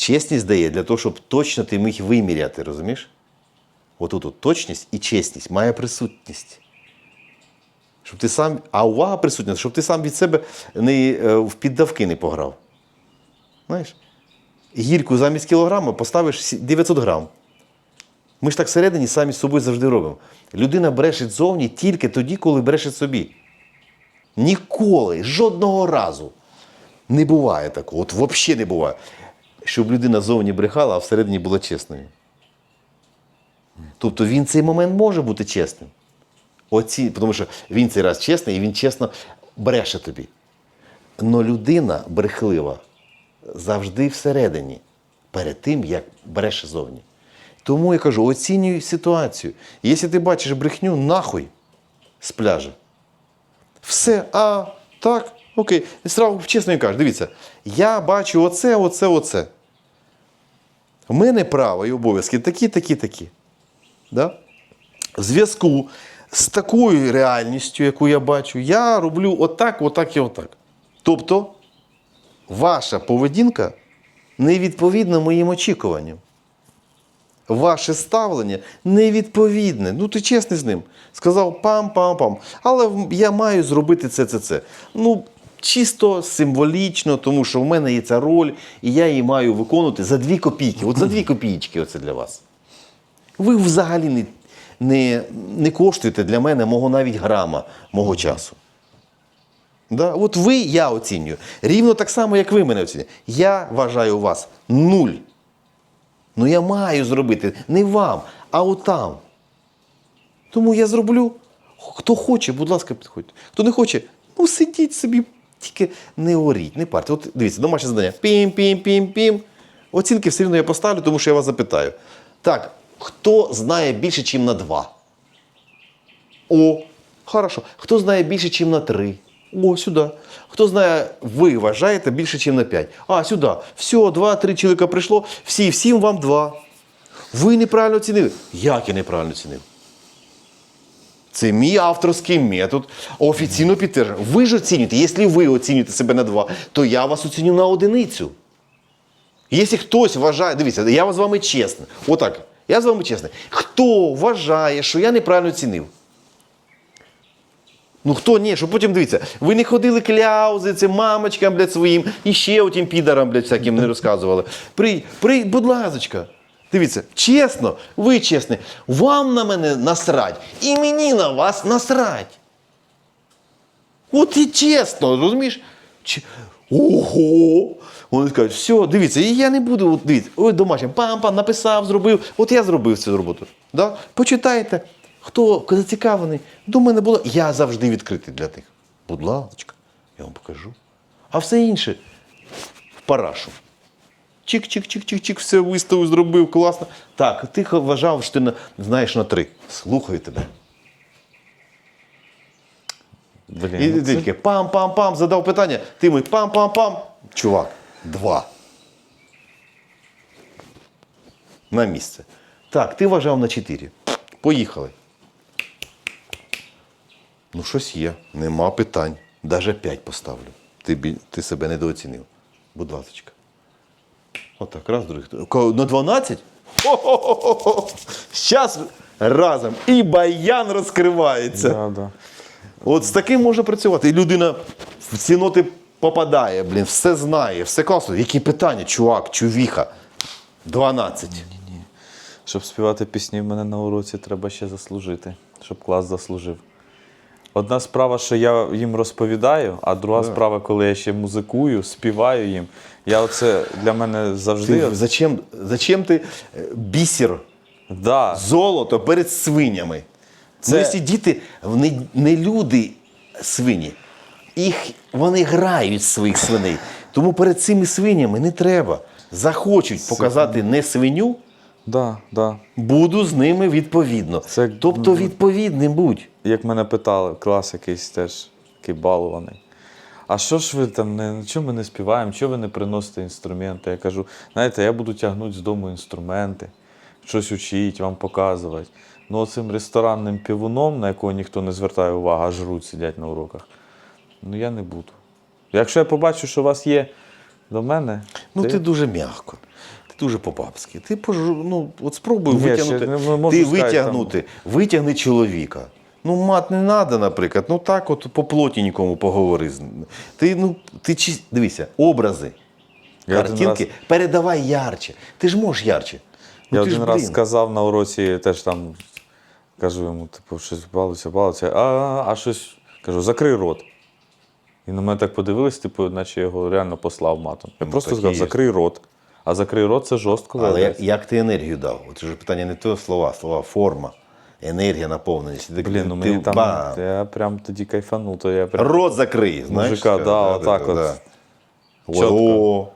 Чесність дає для того, щоб точно ти міг виміряти, розумієш? Отут от точність і чесність має присутність. Щоб ти сам, а увага присутня, щоб ти сам від себе не, е, в піддавки не пограв. Знаєш? Гірку замість кілограма поставиш 900 грам. Ми ж так всередині самі з собою завжди робимо. Людина брешить зовні тільки тоді, коли брешить собі. Ніколи, жодного разу не буває такого. От взагалі не буває. Щоб людина зовні брехала, а всередині була чесною. Тобто він цей момент може бути чесним. Оці, тому що він цей раз чесний і він чесно бреше тобі. Но людина брехлива завжди всередині, перед тим, як бреше зовні. Тому я кажу, оцінюй ситуацію. Якщо ти бачиш брехню, нахуй з пляжа. Все, а так, окей. І сразу чесно і кажу, дивіться, я бачу оце, оце, оце. В мене право і обов'язки такі, такі, такі. Да? В зв'язку з такою реальністю, яку я бачу, я роблю отак, отак і отак. Тобто, ваша поведінка не відповідна моїм очікуванням. Ваше ставлення невідповідне. Ну, ти чесний з ним. Сказав пам-пам-пам. Але я маю зробити це, це, це. Ну, чисто символічно, тому що в мене є ця роль, і я її маю виконувати за дві копійки. От за дві копійки оце для вас. Ви взагалі не, не, не коштуєте для мене мого навіть грама мого часу. Да? От ви я оцінюю. Рівно так само, як ви мене оцінюєте. Я вважаю вас нуль. Ну я маю зробити не вам, а отам. Тому я зроблю. Хто хоче, будь ласка, підходьте. Хто не хоче, ну сидіть собі, тільки не оріть, не парте. От дивіться, домашнє завдання. Пім-пім-пім-пім. Оцінки все одно я поставлю, тому що я вас запитаю. Так, хто знає більше, ніж на два? О, хорошо. Хто знає більше, ніж на три? О, сюди. Хто знає, ви вважаєте більше, ніж на п'ять? А, сюди. Все, два-три чоловіка прийшло, всі, всім вам два. Ви неправильно оцінили. Як я неправильно оцінив? Це мій авторський метод. Офіційно підтверджено. Ви ж оцінюєте. Якщо ви оцінюєте себе на два, то я вас оціню на одиницю. Якщо хтось вважає, дивіться, я з вами чесний. Отак. Я з вами чесний. Хто вважає, що я неправильно оцінив? Ну хто ні, що потім дивіться, ви не ходили кляузи, це мамочкам, блядь, своїм, і ще отим підарам, блядь, всяким не розказували. При, при, будь ласочка, дивіться, чесно, ви чесні, вам на мене насрать, і мені на вас насрать. От і чесно, розумієш? Ч- Ого! Вони кажуть, все, дивіться, і я не буду, от дивіться, ой, домашнім, пам-пам, написав, зробив. От я зробив цю роботу. Да? Почитайте. Хто зацікавлений, до мене було. Я завжди відкритий для них. Будь ласка, я вам покажу. А все інше в парашу. Чик-чик-чик-чик-чик, все виставив, зробив, класно. Так, ти вважав, що ти на- знаєш на три. Слухаю тебе. Блін, І ну це- пам-пам-пам, задав питання, ти мій пам-пам-пам. Чувак, два. На місце. Так, ти вважав на чотири. Поїхали. Ну, щось є. Нема питань. Даже п'ять поставлю. Ти, бі- ти себе недооцінив. Будь ласка. Отак, раз, другий. На 12? Хо-хо-хо-хо! Зараз разом і баян розкривається. Да, да. От з таким можна працювати. І людина в ці ноти попадає, блін, все знає, все класно. Які питання, чувак, чувіха? 12. Щоб співати пісні в мене на уроці, треба ще заслужити, щоб клас заслужив. Одна справа, що я їм розповідаю, а друга справа, коли я ще музикую, співаю їм. Я оце для мене завжди. Ти, зачем, зачем ти е, бісер, Да. золото перед свинями? Це... Ну, якщо діти вони не люди свині, їх, вони грають своїх свиней. Тому перед цими свинями не треба. Захочуть показати не свиню, Да, да. буду з ними відповідно. Це- Тобто відповідним будь. Як мене питали, клас якийсь теж такий балований. А що ж ви там не чому ми не співаємо, чого ви не приносите інструменти? Я кажу, знаєте, я буду тягнути з дому інструменти, щось учити, вам показувати. Ну, цим ресторанним півуном, на якого ніхто не звертає увагу, а жруть, сидять на уроках. Ну я не буду. Якщо я побачу, що у вас є до мене, Ну, ти- ти дуже м'яко. ти дуже по-бабськи. Ти пожу, ну, от спробуй Ні, ще витягнути. не можу ти сказати, витягнути, витягни чоловіка. Ну, мат не треба, наприклад. Ну так, от по плотненькому поговори. з. Ти, ну, ти чи... дивися, образи, Я картинки, раз- передавай ярче. Ти ж можеш ярче. Ну, Я ти один ж, раз блін. сказав на уроці, теж там кажу йому, типу, щось балується, балується, а, а щось кажу, закрий рот. І на мене так подивились, типу, наче я його реально послав матом. Я Ну, просто сказав, є. закрий рот. А закрий рот це жорстко. Але як, як ти енергію дав? Це ж питання не то слова, слова, форма, енергія, наповненість. Блін, ну мені там, ба... я прям тоді кайфанув, то я прям Рот закрий, знаєш? Мужика, да, отак от. Чітко.